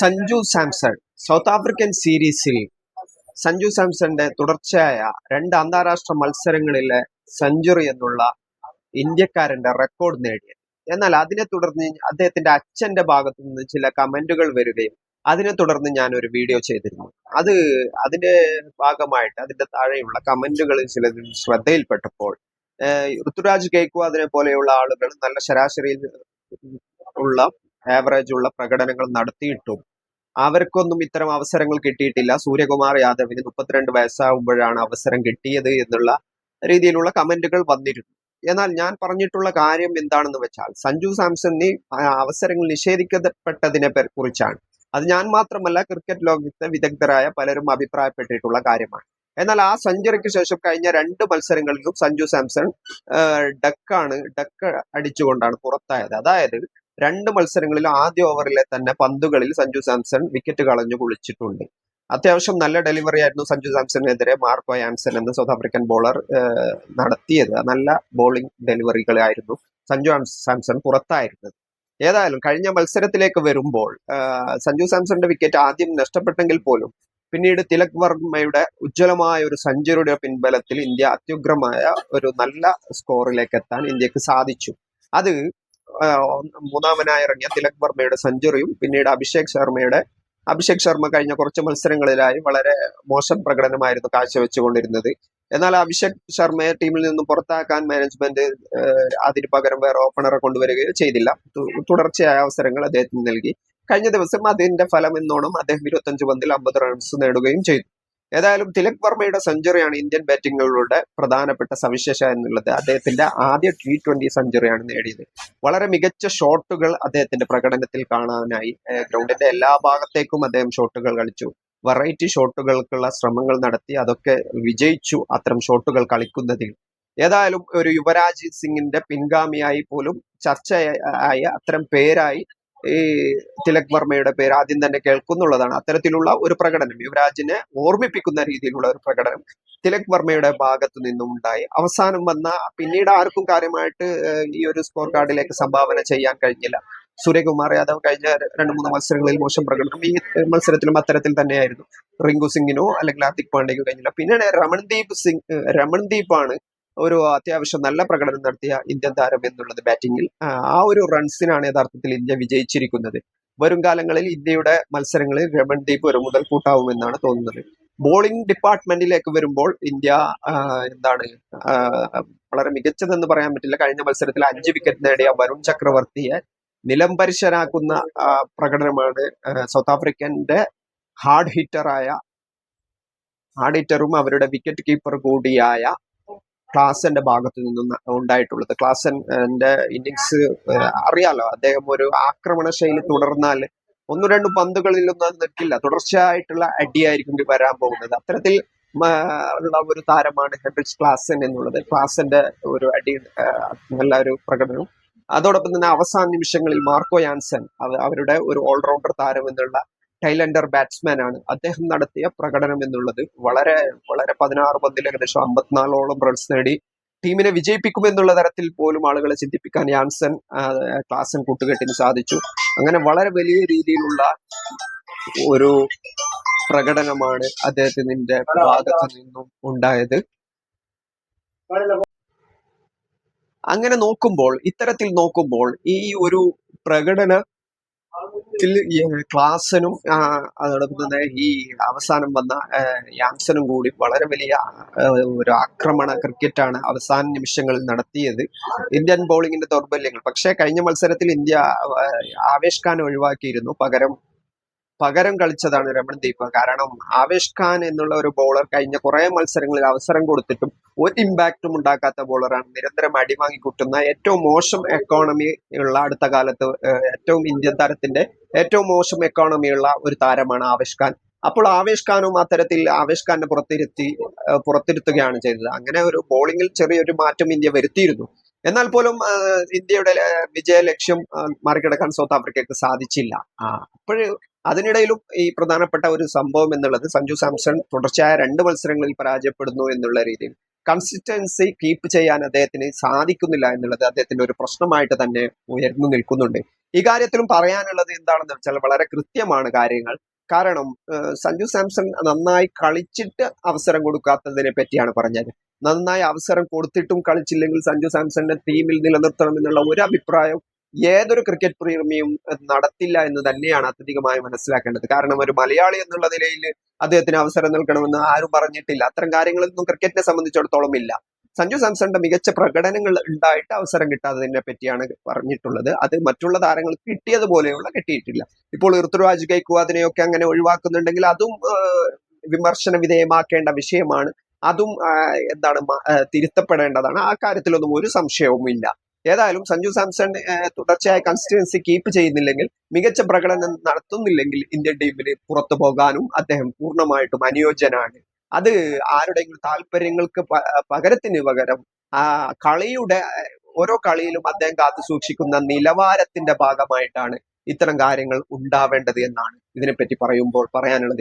Sanju Samson south African സീരീസിൽ സഞ്ജു സാംസന്റെ തുടർച്ചയായ രണ്ട് അന്താരാഷ്ട്ര മത്സരങ്ങളിലെ സെഞ്ചുറി എന്നുള്ള ഇന്ത്യക്കാരന്റെ റെക്കോർഡ് നേടിയത്. എന്നാൽ അതിനെ തുടർന്ന് അദ്ദേഹത്തിന്റെ അച്ഛന്റെ ഭാഗത്തു നിന്ന് ചില കമന്റുകൾ വരികയും അതിനെ തുടർന്ന് ഞാൻ ഒരു വീഡിയോ ചെയ്തിരുന്നു. അത് അതിന്റെ ഭാഗമായിട്ട് അതിന്റെ താഴെയുള്ള കമന്റുകളിൽ ചിലതിൽ ശ്രദ്ധയിൽപ്പെട്ടപ്പോൾ ഋതുരാജ് ഗെയ്ക്വാദിനെ പോലെയുള്ള ആളുകൾ നല്ല ശരാശരിയിൽ ഉള്ള ആവറേജ് ഉള്ള പ്രകടനങ്ങൾ നടത്തിയിട്ടും അവർക്കൊന്നും ഇത്തരം അവസരങ്ങൾ കിട്ടിയിട്ടില്ല. സൂര്യകുമാർ യാദവിന് മുപ്പത്തിരണ്ട് വയസ്സാകുമ്പോഴാണ് അവസരം കിട്ടിയത് എന്നുള്ള രീതിയിലുള്ള കമന്റുകൾ വന്നിരുന്നു. എന്നാൽ ഞാൻ പറഞ്ഞിട്ടുള്ള കാര്യം എന്താണെന്ന് വെച്ചാൽ സഞ്ജു സാംസൺ നീ അവസരങ്ങൾ നിഷേധിക്കപ്പെട്ടതിനെ കുറിച്ചാണ്. അത് ഞാൻ മാത്രമല്ല ക്രിക്കറ്റ് ലോകത്തെ വിദഗ്ധരായ പലരും അഭിപ്രായപ്പെട്ടിട്ടുള്ള കാര്യമാണ്. എന്നാൽ ആ സെഞ്ചുറിക്ക് ശേഷം കഴിഞ്ഞ രണ്ട് മത്സരങ്ങളിലും സഞ്ജു സാംസൺ ഡക്കാണ് ഡക്ക് അടിച്ചുകൊണ്ടാണ് പുറത്തായത്. അതായത് രണ്ട് മത്സരങ്ങളിലും ആദ്യ ഓവറിലെ തന്നെ പന്തുകളിൽ സഞ്ജു സാംസൺ വിക്കറ്റ് കളഞ്ഞു കുളിച്ചിട്ടുണ്ട്. അത്യാവശ്യം നല്ല ഡെലിവറി ആയിരുന്നു സഞ്ജു സാംസണിനെതിരെ മാർക്കോ ആൻസൺ എന്ന സൗത്ത് ആഫ്രിക്കൻ ബോളർ നടത്തിയത്. നല്ല ബോളിംഗ് ഡെലിവറികളായിരുന്നു സഞ്ജു സാംസൺ പുറത്തായിരുന്നത്. ഏതായാലും കഴിഞ്ഞ മത്സരത്തിലേക്ക് വരുമ്പോൾ സഞ്ജു സാംസണിന്റെ വിക്കറ്റ് ആദ്യം നഷ്ടപ്പെട്ടെങ്കിൽ പോലും പിന്നീട് തിലക് വർമ്മയുടെ ഉജ്ജ്വലമായ ഒരു സെഞ്ചുറിയുടെ പിൻബലത്തിൽ ഇന്ത്യ അത്യുഗ്രമായ ഒരു നല്ല സ്കോറിലേക്ക് എത്താൻ ഇന്ത്യയ്ക്ക് സാധിച്ചു. അത് മൂന്നാമനായി ഇറങ്ങിയ തിലക് വർമ്മയുടെ സെഞ്ചുറിയും പിന്നീട് അഭിഷേക് ശർമ്മയുടെ. അഭിഷേക് ശർമ്മ കഴിഞ്ഞ കുറച്ച് മത്സരങ്ങളിലായി വളരെ മോശം പ്രകടനമായിരുന്നു കാഴ്ചവെച്ചുകൊണ്ടിരുന്നത്. എന്നാൽ അഭിഷേക് ശർമ്മയെ ടീമിൽ നിന്നും പുറത്താക്കാൻ മാനേജ്മെന്റ് അതിന് പകരം വേറെ ഓപ്പണറെ കൊണ്ടുവരികയോ ചെയ്തില്ല. തുടർച്ചയായ അവസരങ്ങൾ അദ്ദേഹത്തിന് നൽകി. കഴിഞ്ഞ ദിവസം അതിന്റെ ഫലം എന്നോണം അദ്ദേഹം ഇരുപത്തഞ്ച് പന്തിൽ അമ്പത് റൺസ് നേടുകയും ചെയ്തു. ഏതായാലും തിലക് വർമ്മയുടെ സെഞ്ചുറിയാണ് ഇന്ത്യൻ ബാറ്റിങ്ങുകളുടെ പ്രധാനപ്പെട്ട സവിശേഷ എന്നുള്ളത്. അദ്ദേഹത്തിന്റെ ആദ്യ ടി ട്വന്റി സെഞ്ചുറിയാണ് നേടിയത്. വളരെ മികച്ച ഷോട്ടുകൾ അദ്ദേഹത്തിന്റെ പ്രകടനത്തിൽ കാണാനായി ഗ്രൗണ്ടിന്റെ എല്ലാ ഭാഗത്തേക്കും അദ്ദേഹം ഷോട്ടുകൾ കളിച്ചു. വെറൈറ്റി ഷോട്ടുകൾക്കുള്ള ശ്രമങ്ങൾ നടത്തി അതൊക്കെ വിജയിച്ചു അത്തരം ഷോട്ടുകൾ കളിക്കുന്നതിൽ. ഏതായാലും ഒരു യുവരാജ് സിംഗിന്റെ പിൻഗാമിയായി പോലും ചർച്ചയായ അത്തരം പേരായി ഈ തിലക് വർമ്മയുടെ പേര് ആദ്യം തന്നെ കേൾക്കുന്നുള്ളതാണ്. അത്തരത്തിലുള്ള ഒരു പ്രകടനം യുവരാജിനെ ഓർമ്മിപ്പിക്കുന്ന രീതിയിലുള്ള ഒരു പ്രകടനം തിലക് വർമ്മയുടെ ഭാഗത്ത് നിന്നും ഉണ്ടായി. അവസാനം വന്ന പിന്നീട് ആർക്കും കാര്യമായിട്ട് ഈ ഒരു സ്കോർ കാർഡിലേക്ക് സംഭാവന ചെയ്യാൻ കഴിഞ്ഞില്ല. സൂര്യകുമാർ യാദവ് കഴിഞ്ഞ രണ്ട് മൂന്ന് മത്സരങ്ങളിൽ മോശം പ്രകടനം. ഈ മത്സരത്തിലും അത്തരത്തിൽ തന്നെയായിരുന്നു. റിങ്കു സിംഗിനോ അല്ലെങ്കിൽ ഹാർദിക് പാണ്ഡ്യക്കോ കഴിഞ്ഞില്ല. പിന്നീട് രമൺദീപ് സിംഗ് രമൺദീപ് ആണ് ഒരു അത്യാവശ്യം നല്ല പ്രകടനം നടത്തിയ ഇന്ത്യൻ താരം എന്നുള്ളത് ബാറ്റിംഗിൽ ആ ഒരു റൺസിനാണ് യഥാർത്ഥത്തിൽ ഇന്ത്യ വിജയിച്ചിരിക്കുന്നത്. വരും കാലങ്ങളിൽ ഇന്ത്യയുടെ മത്സരങ്ങളിൽ രമൺദീപ് ഒരു മുതൽ കൂട്ടാവുമെന്നാണ് തോന്നുന്നത്. ബോളിംഗ് ഡിപ്പാർട്ട്മെന്റിലേക്ക് വരുമ്പോൾ ഇന്ത്യ എന്താണ് വളരെ മികച്ചതെന്ന് പറയാൻ പറ്റില്ല. കഴിഞ്ഞ മത്സരത്തിൽ അഞ്ച് വിക്കറ്റ് നേടിയ വരുൺ ചക്രവർത്തിയെ നിലംപരിശനാക്കുന്ന പ്രകടനമാണ് സൗത്ത് ആഫ്രിക്കന്റെ ഹാർഡ് ഹിറ്ററായ ഹാർഡ് ഹിറ്ററും അവരുടെ വിക്കറ്റ് കീപ്പർ കൂടിയായ ക്ലാസന്റെ ഭാഗത്ത് നിന്നും ഉണ്ടായിട്ടുള്ളത്. ക്ലാസന്റെ ഇന്നിങ്സ് അറിയാലോ അദ്ദേഹം ഒരു ആക്രമണ ശൈലി തുടർന്നാൽ ഒന്നു രണ്ട് പന്തുകളിലൊന്നും നിൽക്കില്ല. തുടർച്ചയായിട്ടുള്ള അടിയായിരിക്കും വരാൻ പോകുന്നത്. അത്തരത്തിൽ ഉള്ള ഒരു താരമാണ് ഹെഡ്രിച്ച് ക്ലാസൻ എന്നുള്ളത്. ക്ലാസന്റെ ഒരു അടി നല്ല ഒരു പ്രകടനം. അതോടൊപ്പം തന്നെ അവസാന നിമിഷങ്ങളിൽ മാർക്കോ യാൻസൺ അവ- അവരുടെ ഒരു ഓൾറൗണ്ടർ താരം എന്നുള്ള ടൈലൻഡർ ബാറ്റ്സ്മാൻ ആണ് അദ്ദേഹം നടത്തിയ പ്രകടനം എന്നുള്ളത് വളരെ വളരെ പതിനാറ് പന്തിൽ ഏകദേശം അമ്പത്തിനാലോളം റൺസ് നേടി. ടീമിനെ വിജയിപ്പിക്കുമെന്നുള്ള തരത്തിൽ പോലും ആളുകളെ ചിന്തിപ്പിക്കാൻ യാൻസൺ ക്ലാസൻ കൂട്ടുകെട്ടിന് സാധിച്ചു. അങ്ങനെ വളരെ വലിയ രീതിയിലുള്ള ഒരു പ്രകടനമാണ് അദ്ദേഹത്തിന്റെ ഭാഗത്തു നിന്നും ഉണ്ടായത്. അങ്ങനെ നോക്കുമ്പോൾ ഇത്തരത്തിൽ നോക്കുമ്പോൾ ഈ ഒരു പ്രകടന ത്തിൽ ഈ ക്ലാസനും അതോടൊപ്പം തന്നെ ഈ അവസാനം വന്ന യാംസനും കൂടി വളരെ വലിയ ഒരു ആക്രമണ ക്രിക്കറ്റാണ് അവസാന നിമിഷങ്ങളിൽ നടത്തിയത്. ഇന്ത്യൻ ബൗളിങ്ങിന്റെ ദൗർബല്യങ്ങൾ. പക്ഷേ കഴിഞ്ഞ മത്സരത്തിൽ ഇന്ത്യ ആവേഷ് ഖാൻ ഒഴിവാക്കിയിരുന്നു. പകരം പകരം കളിച്ചതാണ് രമൺദീപ് കാരണം ആവേശ് ഖാൻ എന്നുള്ള ഒരു ബോളർ കഴിഞ്ഞ കുറെ മത്സരങ്ങളിൽ അവസരം കൊടുത്തിട്ടും ഒരു ഇമ്പാക്റ്റും ഉണ്ടാക്കാത്ത ബോളറാണ്. നിരന്തരം അടിവാങ്ങി കുട്ടുന്ന ഏറ്റവും മോശം എക്കോണമി ഉള്ള അടുത്ത കാലത്ത് ഏറ്റവും ഇന്ത്യൻ താരത്തിന്റെ ഏറ്റവും മോശം എക്കോണമിയുള്ള ഒരു താരമാണ് ആവേശ് ഖാൻ. അപ്പോൾ ആവേശ് ഖാനും അത്തരത്തിൽ ആവേശ് ഖാനെ പുറത്തിരുത്തി പുറത്തിരുത്തുകയാണ് ചെയ്തത്. അങ്ങനെ ഒരു ബോളിംഗിൽ ചെറിയൊരു മാറ്റം ഇന്ത്യ വരുത്തിയിരുന്നു. എന്നാൽ പോലും ഇന്ത്യയുടെ വിജയ ലക്ഷ്യം മറികടക്കാൻ സൗത്ത് ആഫ്രിക്കയ്ക്ക് സാധിച്ചില്ല. അപ്പോൾ അതിനിടയിലും ഈ പ്രധാനപ്പെട്ട ഒരു സംഭവം എന്നുള്ളത് സഞ്ജു സാംസൺ തുടർച്ചയായ രണ്ട് മത്സരങ്ങളിൽ പരാജയപ്പെടുന്നു എന്നുള്ള രീതിയിൽ കൺസിസ്റ്റൻസി കീപ്പ് ചെയ്യാൻ അദ്ദേഹത്തിന് സാധിക്കുന്നില്ല എന്നുള്ളത് അദ്ദേഹത്തിന്റെ ഒരു പ്രശ്നമായിട്ട് തന്നെ ഉയർന്നു നിൽക്കുന്നുണ്ട്. ഇക്കാര്യത്തിലും കാര്യത്തിലും പറയാനുള്ളത് എന്താണെന്ന് വെച്ചാൽ വളരെ കൃത്യമാണ് കാര്യങ്ങൾ. കാരണം സഞ്ജു സാംസൺ നന്നായി കളിച്ചിട്ട് അവസരം കൊടുക്കാത്തതിനെ പറ്റിയാണ് പറഞ്ഞത്. നന്നായി അവസരം കൊടുത്തിട്ടും കളിച്ചില്ലെങ്കിൽ സഞ്ജു സാംസണിനെ ടീമിൽ നിലനിർത്തണം എന്നുള്ള ഒരു അഭിപ്രായം ഏതൊരു ക്രിക്കറ്റ് പ്രേമിയും നടത്തില്ല എന്ന് തന്നെയാണ് അത്യധികമായി മനസ്സിലാക്കേണ്ടത്. കാരണം ഒരു മലയാളി എന്നുള്ള നിലയിൽ അദ്ദേഹത്തിന് അവസരം നൽകണമെന്ന് ആരും പറഞ്ഞിട്ടില്ല. അത്തരം കാര്യങ്ങളൊന്നും ക്രിക്കറ്റിനെ സംബന്ധിച്ചിടത്തോളം ഇല്ല. സഞ്ജു സാംസണിന്റെ മികച്ച പ്രകടനങ്ങൾ ഉണ്ടായിട്ട് അവസരം കിട്ടാത്തതിനെ പറ്റിയാണ് പറഞ്ഞിട്ടുള്ളത്. അത് മറ്റുള്ള താരങ്ങൾ കിട്ടിയതുപോലെയുള്ള കിട്ടിയിട്ടില്ല. ഇപ്പോൾ ഋതുരാജ് ഗൈക്വാദിനെയൊക്കെ അങ്ങനെ ഒഴിവാക്കുന്നുണ്ടെങ്കിൽ അതും വിമർശന വിധേയമാക്കേണ്ട വിഷയമാണ്. അതും എന്താണ് തിരുത്തപ്പെടേണ്ടതാണ്. ആ കാര്യത്തിലൊന്നും ഒരു സംശയവും ഇല്ല ഏതായാലും സഞ്ജു സാംസൺ തുടർച്ചയായ കൺസിസ്റ്റൻസി കീപ്പ് ചെയ്യുന്നില്ലെങ്കിൽ മികച്ച പ്രകടനം നടത്തുന്നില്ലെങ്കിൽ ഇന്ത്യൻ ടീമിന് പുറത്തു പോകാനും അദ്ദേഹം പൂർണമായിട്ടും അനുയോജ്യനാണ്. അത് ആരുടെയെങ്കിലും താല്പര്യങ്ങൾക്ക് പകരത്തിന് പകരം ആ കളിയുടെ ഓരോ കളിയിലും അദ്ദേഹം കാത്തു സൂക്ഷിക്കുന്ന നിലവാരത്തിന്റെ ഭാഗമായിട്ടാണ് ഇത്തരം കാര്യങ്ങൾ ഉണ്ടാവേണ്ടത് എന്നാണ് ഇതിനെപ്പറ്റി പറയുമ്പോൾ പറയാനുള്ളത്.